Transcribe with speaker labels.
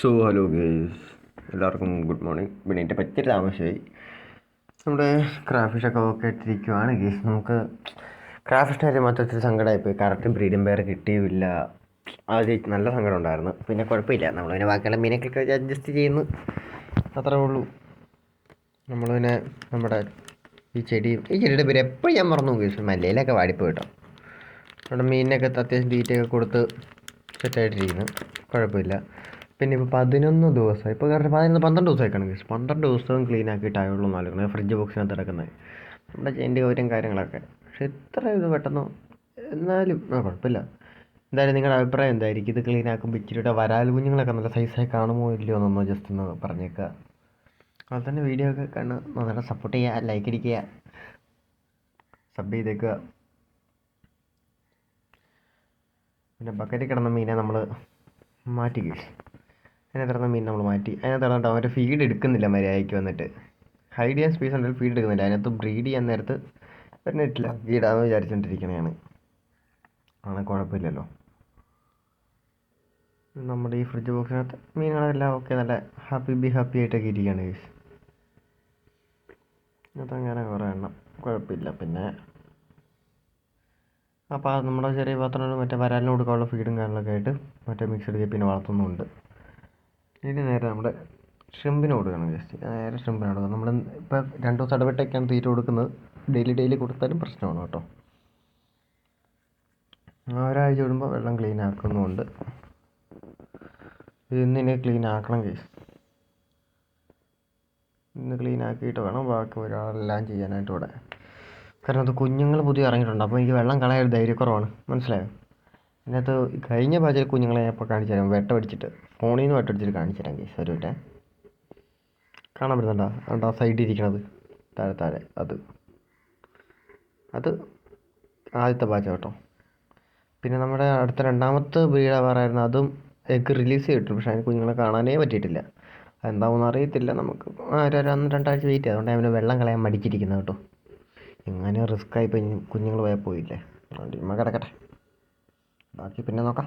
Speaker 1: So hello guys എല്ലാവർക്കും good morning പിന്നെ പറ്റിയൊരു താമസമായി. നമ്മുടെ ക്രാഫിഷൊക്കെ ഒക്കെ ഇട്ടിരിക്കുവാണ് ഗേസ് നമുക്ക് ക്രാഫിഷിന്റെ കാര്യം മൊത്തത്തിൽ സങ്കടമായിപ്പോയി കറക്റ്റ് ബ്രീഡും പേർ കിട്ടിയുമില്ല അത് നല്ല സങ്കടം ഉണ്ടായിരുന്നു. പിന്നെ കുഴപ്പമില്ല. നമ്മൾ നമ്മളതിനെ ബാക്കിയുള്ള മീനൊക്കെ അഡ്ജസ്റ്റ് ചെയ്യുന്നു. അത്രേ ഉള്ളൂ. നമ്മൾ പിന്നെ നമ്മുടെ ഈ ചെടി ഈ ചെടിയുടെ പേര് എപ്പോഴും ഞാൻ മറന്നു ഗേസ് മല്ലയിലൊക്കെ വാടിപ്പോയി കേട്ടോ. നമ്മുടെ മീനിനൊക്കെ അത്യാവശ്യം തീറ്റയൊക്കെ കൊടുത്ത് സെറ്റായിട്ടിരിക്കുന്നു കുഴപ്പമില്ല. പിന്നെ ഇപ്പോൾ പതിനൊന്ന് ദിവസം ഇപ്പോൾ കറക്റ്റ് പതിനൊന്ന് പന്ത്രണ്ട് ദിവസമായിക്കാണ് ഗൈസ് പന്ത്രണ്ട് ദിവസവും ക്ലീൻ ആക്കിയിട്ടായുള്ളൂ നൽകുന്നത് ഫ്രിഡ്ജ് ബോക്സിനകത്ത് കിടക്കുന്നത്. നമ്മുടെ ചെയിന്റെ കൗര്യം കാര്യങ്ങളൊക്കെ. പക്ഷെ ഇത്ര ഇത് പെട്ടെന്ന് എന്നാലും ആ കുഴപ്പമില്ല. എന്തായാലും നിങ്ങളുടെ അഭിപ്രായം എന്തായിരിക്കും? ഇത് ക്ലീൻ ആക്കുമ്പോൾ ഇച്ചിരിയുടെ വരാൽ കുഞ്ഞുങ്ങളൊക്കെ നല്ല സൈസായി കാണുമോ ഇല്ലയോ എന്നൊന്ന് ജസ്റ്റ് ഒന്ന് പറഞ്ഞേക്കുക അതുപോലെ തന്നെ വീഡിയോ ഒക്കെ കണ്ട് നന്നായിട്ട് സപ്പോർട്ട് ചെയ്യുക ലൈക്ക് അടിക്കുക സബ് ചെയ്തേക്കുക. പിന്നെ ബക്കറ്റിൽ കിടന്ന മീനെ നമ്മൾ മാറ്റി കഴിച്ചു അതിനകത്ത് കിടന്ന മീൻ നമ്മൾ മാറ്റി. അതിനകത്ത് കിടന്നിട്ട് അവന്റെ ഫീഡ് എടുക്കുന്നില്ല മര്യാദയ്ക്ക് വന്നിട്ട്. ഹൈഡ് ചെയ്യാൻ സ്പേസ് ഉണ്ടെങ്കിൽ ഫീഡ് എടുക്കുന്നില്ല. അതിനകത്ത് ബ്രീഡ് ചെയ്യാൻ നേരത്ത് വരുന്നിട്ടില്ല ഫീഡാന്ന് വിചാരിച്ചുകൊണ്ടിരിക്കണതാണ് ആണ് കുഴപ്പമില്ലല്ലോ. നമ്മുടെ ഈ ഫ്രിഡ്ജ് ബോക്സിനകത്ത് മീനുകളെല്ലാം ഓക്കെ നല്ല ഹാപ്പി ബി ഹാപ്പി ആയിട്ടൊക്കെ ഇരിക്കുകയാണ് ഗൈസ് അങ്ങനെ കുറേ എണ്ണം. കുഴപ്പമില്ല. പിന്നെ അപ്പോൾ നമ്മുടെ ചെറിയ പാത്രങ്ങൾ മറ്റേ വരാലിന് കൊടുക്കാനുള്ള ഫീഡും കാര്യങ്ങളൊക്കെ ആയിട്ട് മറ്റേ മിക്സഡ് കപ്പിനെ വളർത്തുന്നുണ്ട്. ഇനി നേരെ നമ്മുടെ ഷ്രിമ്പിന് കൊടുക്കണം ജസ്റ്റ് നേരെ ഷ്രിമ്പിന് കൊടുക്കണം. നമ്മൾ ഇപ്പോൾ രണ്ട് ദിവസം ഇടവിട്ടൊക്കെയാണ് തീറ്റ കൊടുക്കുന്നത്. ഡെയിലി ഡെയിലി കൊടുത്താലും പ്രശ്നമാണ് കേട്ടോ. ഒരാഴ്ച വിടുമ്പോൾ വെള്ളം ക്ലീൻ ആക്കുന്നുമുണ്ട് ഇന്നിനെ ക്ലീൻ ആക്കണം കേസ് ഇന്ന് ക്ലീൻ ആക്കിയിട്ട് വേണം ബാക്കി ഒരാളെല്ലാം ചെയ്യാനായിട്ട് ഇവിടെ. കാരണം അത് കുഞ്ഞുങ്ങൾ പുതിയ ഇറങ്ങിയിട്ടുണ്ട്. അപ്പോൾ എനിക്ക് വെള്ളം കളയാൻ ധൈര്യക്കുറവാണ്. മനസ്സിലായോ? അതിനകത്ത് കഴിഞ്ഞ ബാച്ചിൽ കുഞ്ഞുങ്ങളെ ഞാൻ ഇപ്പോൾ കാണിച്ചു തരാം. വെട്ടമടിച്ചിട്ട് ഫോണിൽ നിന്ന് വെട്ടമടിച്ചിട്ട് കാണിച്ചു തരാം ഒരു വിട്ടേ കാണാൻ പറ്റുന്നുണ്ടോ? അതുകൊണ്ട് ആ സൈഡിൽ ഇരിക്കണത്. താഴെ താഴെ. അത്. അത് ആദ്യത്തെ ബാച്ച് കേട്ടോ. പിന്നെ നമ്മുടെ അടുത്ത രണ്ടാമത്തെ വീട് പറയായിരുന്നു അതും എഗ് റിലീസ് ചെയ്തിട്ടു. പക്ഷേ അതിന് കുഞ്ഞുങ്ങളെ കാണാനേ പറ്റിയിട്ടില്ല. അതെന്താണെന്ന് അറിയത്തില്ല നമുക്ക്. ഒരു അന്ന് രണ്ടാഴ്ച വെയിറ്റ് ചെയ്യാം. അതുകൊണ്ട് അവന് വെള്ളം കളയാൻ മടിച്ചിരിക്കുന്നത് കേട്ടോ. എങ്ങനെ റിസ്ക് ആയിപ്പോയി കുഞ്ഞുങ്ങൾ പോയാൽ പോയില്ലേ? അതുകൊണ്ട് ഇമ്മ കിടക്കട്ടെ. ബാക്കി പിന്നെ നോക്കാം.